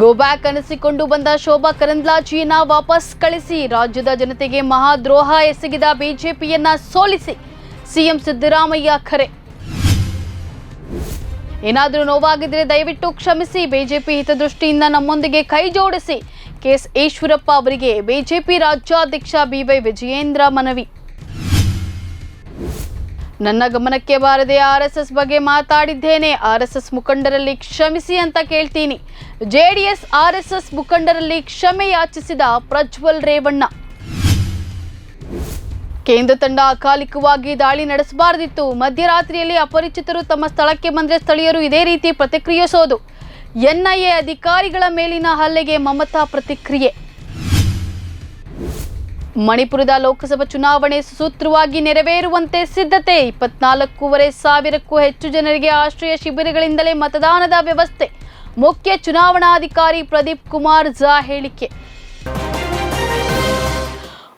Go back ಅನಿಸಿಕೊಂಡು ಬಂದ ಶೋಭಾ ಕರಂದ್ಲಾಜಿಯನ್ನ ವಾಪಸ್ ಕಳಿಸಿ. ರಾಜ್ಯದ ಜನತೆಗೆ ಮಹಾದ್ರೋಹ ಎಸಗಿದ ಬಿಜೆಪಿಯನ್ನ ಸೋಲಿಸಿ. ಸಿಎಂ ಸಿದ್ದರಾಮಯ್ಯ ಖರೆ ಏನಾದರೂ ನೋವಾಗಿದ್ರೆ ದಯವಿಟ್ಟು ಕ್ಷಮಿಸಿ. ಬಿಜೆಪಿ ಹಿತದೃಷ್ಟಿಯಿಂದ ನಮ್ಮೊಂದಿಗೆ ಕೈ ಜೋಡಿಸಿ. ಕೆಎಸ್ ಈಶ್ವರಪ್ಪ ಅವರಿಗೆ ಬಿಜೆಪಿ ರಾಜ್ಯಾಧ್ಯಕ್ಷ ಬಿವೈ ವಿಜಯೇಂದ್ರ ಮನವಿ. ನನ್ನ ಗಮನಕ್ಕೆ ಬಾರದೆ ಆರ್ಎಸ್ಎಸ್ ಬಗ್ಗೆ ಮಾತಾಡಿದ್ದೇನೆ. ಆರ್ಎಸ್ಎಸ್ ಮುಖಂಡರಲ್ಲಿ ಕ್ಷಮಿಸಿ ಅಂತ ಕೇಳ್ತೀನಿ. ಜೆಡಿಎಸ್ ಎಸ್ ಮುಖಂಡರಲ್ಲಿ ಕ್ಷಮೆ ಯಾಚಿಸಿದ ಪ್ರಜ್ವಲ್ ರೇವಣ್ಣ. ಕೇಂದ್ರ ತಂಡ ಅಕಾಲಿಕವಾಗಿ ದಾಳಿ ನಡೆಸಬಾರದಿತ್ತು. ಮಧ್ಯರಾತ್ರಿಯಲ್ಲಿ ಅಪರಿಚಿತರು ತಮ್ಮ ಸ್ಥಳಕ್ಕೆ ಬಂದರೆ ಸ್ಥಳೀಯರು ಇದೇ ರೀತಿ ಪ್ರತಿಕ್ರಿಯಿಸೋದು. ಎನ್ಐಎ ಅಧಿಕಾರಿಗಳ ಮೇಲಿನ ಹಲ್ಲೆಗೆ ಮಮತಾ ಪ್ರತಿಕ್ರಿಯೆ. ಮಣಿಪುರದ ಲೋಕಸಭಾ ಚುನಾವಣೆ ಸುಸೂತ್ರವಾಗಿ ನೆರವೇರುವಂತೆ ಸಿದ್ಧತೆ. ಇಪ್ಪತ್ನಾಲ್ಕೂವರೆ ಸಾವಿರಕ್ಕೂ ಹೆಚ್ಚು ಜನರಿಗೆ ಆಶ್ರಯ ಶಿಬಿರಗಳಿಂದಲೇ ಮತದಾನದ ವ್ಯವಸ್ಥೆ. ಮುಖ್ಯ ಚುನಾವಣಾಧಿಕಾರಿ ಪ್ರದೀಪ್ ಕುಮಾರ್ ಝಾ ಹೇಳಿಕೆ.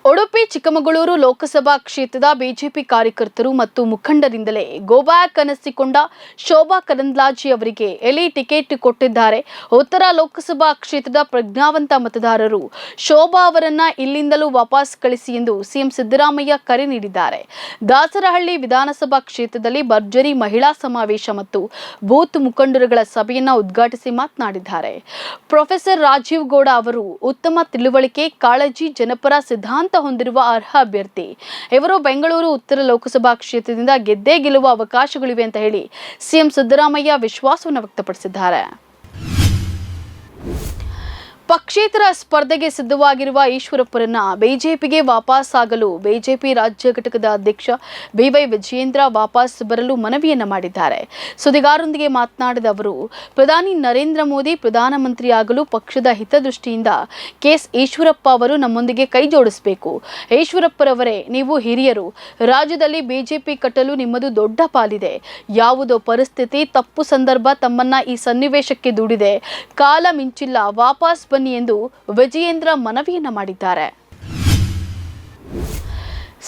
ಉಡುಪಿ, ಚಿಕ್ಕಮಗಳೂರು ಲೋಕಸಭಾ ಕ್ಷೇತ್ರದ ಬಿಜೆಪಿ ಕಾರ್ಯಕರ್ತರು ಮತ್ತು ಮುಖಂಡರಿಂದಲೇ ಗೋಬ್ಯಾಕ್ ಅನಿಸಿಕೊಂಡ ಶೋಭಾ ಕರಂದ್ಲಾಜಿ ಅವರಿಗೆ ಎಲಿ ಟಿಕೆಟ್ ಕೊಟ್ಟಿದ್ದಾರೆ? ಉತ್ತರ ಲೋಕಸಭಾ ಕ್ಷೇತ್ರದ ಪ್ರಜ್ಞಾವಂತ ಮತದಾರರು, ಶೋಭಾ ಅವರನ್ನ ಇಲ್ಲಿಂದಲೂ ವಾಪಸ್ ಕಳಿಸಿ ಎಂದು ಸಿಎಂ ಸಿದ್ದರಾಮಯ್ಯ ಕರೆ ನೀಡಿದ್ದಾರೆ. ದಾಸರಹಳ್ಳಿ ವಿಧಾನಸಭಾ ಕ್ಷೇತ್ರದಲ್ಲಿ ಭರ್ಜರಿ ಮಹಿಳಾ ಸಮಾವೇಶ ಮತ್ತು ಬೂತ್ ಮುಖಂಡರುಗಳ ಸಭೆಯನ್ನ ಉದ್ಘಾಟಿಸಿ ಮಾತನಾಡಿದ್ದಾರೆ. ಪ್ರೊಫೆಸರ್ ರಾಜೀವ್ ಗೌಡ ಅವರು, ಉತ್ತಮ ತಿಳುವಳಿಕೆ, ಕಾಳಜಿ, ಜನಪರ ಸಿದ್ಧಾಂತ ಹೊಂದಿರುವ ಅರ್ಹ ಅಭ್ಯರ್ಥಿ. ಇವರು ಬೆಂಗಳೂರು, ಉತ್ತರ ಲೋಕಸಭಾ ಕ್ಷೇತ್ರದಿಂದ ಗೆದ್ದೇ ಗೆಲ್ಲುವ ಅವಕಾಶಗಳಿವೆ ಅಂತ ಹೇಳಿ ಸಿಎಂ ಸಿದ್ದರಾಮಯ್ಯ ವಿಶ್ವಾಸವನ್ನು ವ್ಯಕ್ತಪಡಿಸಿದ್ದಾರೆ. ಪಕ್ಷೇತರ ಸ್ಪರ್ಧೆಗೆ ಸಿದ್ಧವಾಗಿರುವ ಈಶ್ವರಪ್ಪರನ್ನ ಬಿಜೆಪಿಗೆ ವಾಪಸ್ ಆಗಲು ಬಿಜೆಪಿ ರಾಜ್ಯ ಘಟಕದ ಅಧ್ಯಕ್ಷ ಬಿವೈ ವಿಜಯೇಂದ್ರ ವಾಪಸ್ ಬರಲು ಮನವಿಯನ್ನ ಮಾಡಿದ್ದಾರೆ. ಸುದ್ದಿಗಾರರೊಂದಿಗೆ ಮಾತನಾಡಿದ ಅವರು, ಪ್ರಧಾನಿ ನರೇಂದ್ರ ಮೋದಿ ಪ್ರಧಾನಮಂತ್ರಿಯಾಗಲು ಪಕ್ಷದ ಹಿತದೃಷ್ಟಿಯಿಂದ ಕೆಎಸ್ ಈಶ್ವರಪ್ಪ ಅವರು ನಮ್ಮೊಂದಿಗೆ ಕೈ ಜೋಡಿಸಬೇಕು. ಈಶ್ವರಪ್ಪರವರೇ, ನೀವು ಹಿರಿಯರು. ರಾಜ್ಯದಲ್ಲಿ ಬಿಜೆಪಿ ಕಟ್ಟಲು ನಿಮ್ಮದು ದೊಡ್ಡ ಪಾಲಿದೆ. ಯಾವುದೋ ಪರಿಸ್ಥಿತಿ, ತಪ್ಪು ಸಂದರ್ಭ ತಮ್ಮನ್ನ ಈ ಸನ್ನಿವೇಶಕ್ಕೆ ದೂಡಿದೆ. ಕಾಲ ಮಿಂಚಿಲ್ಲ, ವಾಪಸ್ ಬನ್ನಿ ಎಂದು ವಿಜಯೇಂದ್ರ ಮನವಿಯನ್ನ ಮಾಡಿದ್ದಾರೆ.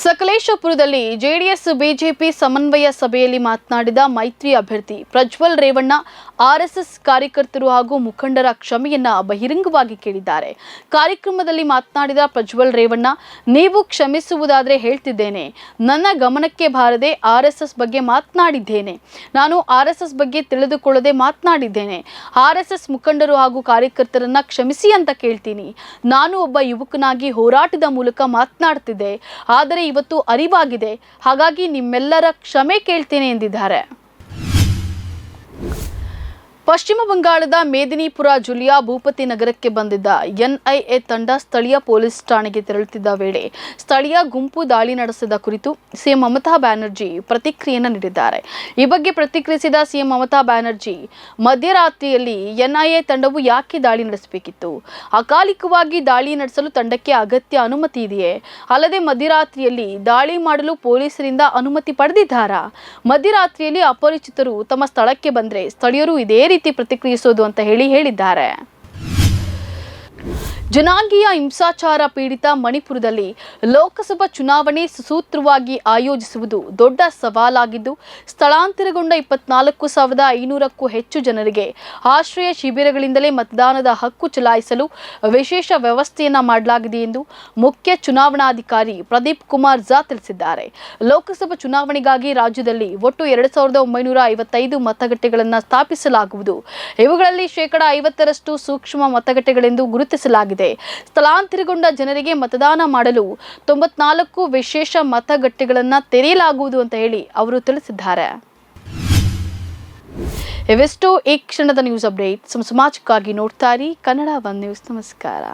ಸಕಲೇಶಪುರದಲ್ಲಿ ಜೆಡಿಎಸ್, ಬಿಜೆಪಿ ಸಮನ್ವಯ ಸಭೆಯಲ್ಲಿ ಮಾತನಾಡಿದ ಮೈತ್ರಿ ಅಭ್ಯರ್ಥಿ ಪ್ರಜ್ವಲ್ ರೇವಣ್ಣ ಆರ್ಎಸ್ಎಸ್ ಕಾರ್ಯಕರ್ತರು ಹಾಗೂ ಮುಖಂಡರ ಕ್ಷಮೆಯನ್ನ ಬಹಿರಂಗವಾಗಿ ಕೇಳಿದ್ದಾರೆ. ಕಾರ್ಯಕ್ರಮದಲ್ಲಿ ಮಾತನಾಡಿದ ಪ್ರಜ್ವಲ್ ರೇವಣ್ಣ, ನೀವು ಕ್ಷಮಿಸುವುದಾದರೆ ಹೇಳ್ತಿದ್ದೇನೆ. ನನ್ನ ಗಮನಕ್ಕೆ ಬಾರದೆ ಆರ್ಎಸ್ಎಸ್ ಬಗ್ಗೆ ಮಾತನಾಡಿದ್ದೇನೆ. ನಾನು ಆರ್ಎಸ್ಎಸ್ ಬಗ್ಗೆ ತಿಳಿದುಕೊಳ್ಳದೆ ಮಾತನಾಡಿದ್ದೇನೆ. ಆರ್ಎಸ್ಎಸ್ ಮುಖಂಡರು ಹಾಗೂ ಕಾರ್ಯಕರ್ತರನ್ನ ಕ್ಷಮಿಸಿ ಅಂತ ಕೇಳ್ತೀನಿ. ನಾನು ಒಬ್ಬ ಯುವಕನಾಗಿ ಹೋರಾಟದ ಮೂಲಕ ಮಾತನಾಡ್ತಿದ್ದೆ. ಆದರೆ ಇವತ್ತು ಅರಿವಾಗಿದೆ. ಹಾಗಾಗಿ ನಿಮ್ಮೆಲ್ಲರ ಕ್ಷಮೆ ಕೇಳ್ತೇನೆ ಎಂದಿದ್ದಾರೆ. ಪಶ್ಚಿಮ ಬಂಗಾಳದ ಮೇದಿನಿಪುರ ಜಿಲ್ಲೆಯ ಭೂಪತಿ ನಗರಕ್ಕೆ ಬಂದಿದ್ದ ಎನ್ಐಎ ತಂಡ ಸ್ಥಳೀಯ ಪೊಲೀಸ್ ಠಾಣೆಗೆ ತೆರಳುತ್ತಿದ್ದ ವೇಳೆ ಸ್ಥಳೀಯ ಗುಂಪು ದಾಳಿ ನಡೆಸಿದ ಕುರಿತು ಸಿಎಂ ಮಮತಾ ಬ್ಯಾನರ್ಜಿ ಪ್ರತಿಕ್ರಿಯೆಯನ್ನು ನೀಡಿದ್ದಾರೆ. ಈ ಬಗ್ಗೆ ಪ್ರತಿಕ್ರಿಯಿಸಿದ ಸಿಎಂ ಮಮತಾ ಬ್ಯಾನರ್ಜಿ, ಮಧ್ಯರಾತ್ರಿಯಲ್ಲಿ ಎನ್ಐಎ ತಂಡವು ಯಾಕೆ ದಾಳಿ ನಡೆಸಬೇಕಿತ್ತು? ಅಕಾಲಿಕವಾಗಿ ದಾಳಿ ನಡೆಸಲು ತಂಡಕ್ಕೆ ಅಗತ್ಯ ಅನುಮತಿ ಇದೆಯೇ? ಅಲ್ಲದೆ ಮಧ್ಯರಾತ್ರಿಯಲ್ಲಿ ದಾಳಿ ಮಾಡಲು ಪೊಲೀಸರಿಂದ ಅನುಮತಿ ಪಡೆದಿದ್ದಾರಾ? ಮಧ್ಯರಾತ್ರಿಯಲ್ಲಿ ಅಪರಿಚಿತರು ತಮ್ಮ ಸ್ಥಳಕ್ಕೆ ಬಂದರೆ ಸ್ಥಳೀಯರು ಇದೇ ರೀತಿ ಪ್ರತಿಕ್ರಿಯಿಸೋದು ಅಂತ ಹೇಳಿ ಹೇಳಿದ್ದಾರೆ. ಜನಾಂಗೀಯ ಹಿಂಸಾಚಾರ ಪೀಡಿತ ಮಣಿಪುರದಲ್ಲಿ ಲೋಕಸಭಾ ಚುನಾವಣೆ ಸುಸೂತ್ರವಾಗಿ ಆಯೋಜಿಸುವುದು ದೊಡ್ಡ ಸವಾಲಾಗಿದ್ದು, ಸ್ಥಳಾಂತರಗೊಂಡ ಇಪ್ಪತ್ನಾಲ್ಕು ಸಾವಿರದ ಐನೂರಕ್ಕೂ ಹೆಚ್ಚು ಜನರಿಗೆ ಆಶ್ರಯ ಶಿಬಿರಗಳಿಂದಲೇ ಮತದಾನದ ಹಕ್ಕು ಚಲಾಯಿಸಲು ವಿಶೇಷ ವ್ಯವಸ್ಥೆಯನ್ನ ಮಾಡಲಾಗಿದೆ ಎಂದು ಮುಖ್ಯ ಚುನಾವಣಾಧಿಕಾರಿ ಪ್ರದೀಪ್ ಕುಮಾರ್ ಝಾ ತಿಳಿಸಿದ್ದಾರೆ. ಲೋಕಸಭಾ ಚುನಾವಣೆಗಾಗಿ ರಾಜ್ಯದಲ್ಲಿ ಒಟ್ಟು ಎರಡು ಸಾವಿರದ ಒಂಬೈನೂರ ಐವತ್ತೈದು ಮತಗಟ್ಟೆಗಳನ್ನು ಸ್ಥಾಪಿಸಲಾಗುವುದು. ಇವುಗಳಲ್ಲಿ ಶೇಕಡಾ ಐವತ್ತರಷ್ಟು ಸೂಕ್ಷ್ಮ ಮತಗಟ್ಟೆಗಳೆಂದು ಗುರುತಿಸಲಾಗಿದೆ. ಸ್ಥಳಾಂತರಗೊಂಡ ಜನರಿಗೆ ಮತದಾನ ಮಾಡಲು ತೊಂಬತ್ನಾಲ್ಕು ವಿಶೇಷ ಮತಗಟ್ಟೆಗಳನ್ನು ತೆರೆಯಲಾಗುವುದು ಅಂತ ಹೇಳಿ ಅವರು ತಿಳಿಸಿದ್ದಾರೆ. ಇವೆಷ್ಟು ಈ ಕ್ಷಣದ ನ್ಯೂಸ್ ಅಪ್ಡೇಟ್ ಸಮ ಸಮಾಜಕ್ಕಾಗಿ ನೋಡ್ತಾ ಕನ್ನಡ ಒನ್ ನ್ಯೂಸ್ ನಮಸ್ಕಾರ.